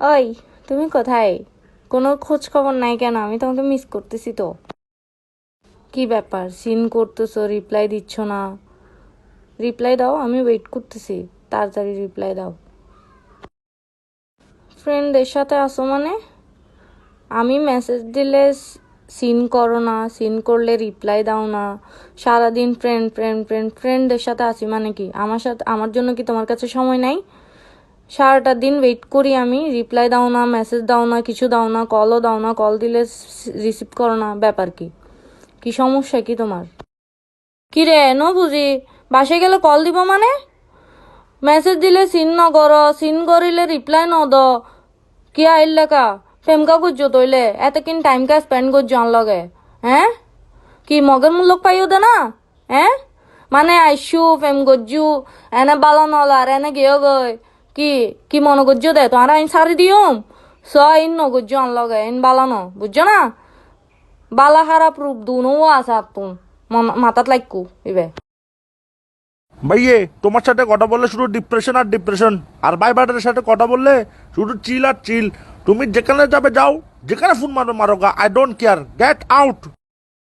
ওই, তুমি কোথায়? কোনো খোঁজ খবর নাই কেন? আমি তোমাকে মিস করতেছি তো। কি ব্যাপার? সিন করতেছো রিপ্লাই দিচ্ছ না। রিপ্লাই দাও, আমি ওয়েট করতেছি। তাড়াতাড়ি রিপ্লাই দাও। ফ্রেন্ডের সাথে আসো মানে? আমি মেসেজ দিলে সিন করো না সিন করলে রিপ্লাই দাও না। সারাদিন ফ্রেন্ড ফ্রেন্ড ফ্রেন্ড ফ্রেন্ডদের সাথে আসি মানে কি? আমার সাথে, আমার জন্য কি তোমার কাছে সময় নাই? সারাটা দিন ওয়েট করি আমি। রিপ্লাই দাও না মেসেজ দাও না, কিছু দাও না কলও দাও না কল দিলে রিসিভ করো না। ব্যাপার কি? কি সমস্যা কি তোমার? কি রে, নো বুঝি। বাসে গেলে কল দিব মানে? মেসেজ দিলে সিন ন কর সিন করিলে রিপ্লাই ন দ। কি আইল লেখা? প্রেমকা করছ তইলে? এত কিন টাইম কা স্পেন্ড করছ আন লগে? হ্যাঁ? কি মগের মূল্য পাইও দে না? হ্যাঁ? মানে আইসু, প্রেম করছু, এনে বালা নল আর এনে গিয়ে গই। কি কি মনে করছ দে তোমার আইন সারি দিও। স ইন ন করছ আন লগে ইন বালা ন, বুঝছ না? বালা খারাপ রূপ দুনো আছে আর তুম মাথাত লাইকু, ইবে। ভাইয়ে, তোমার সাথে কথা বললে শুধু ডিপ্রেশন আর ডিপ্রেশন আর ভাই বাটারের সাথে কথা বললে শুধু চিল আর চিল। তুমি যেখানে যাবে যাও, যেখানে ফোন মারো মারো গা I don't care get out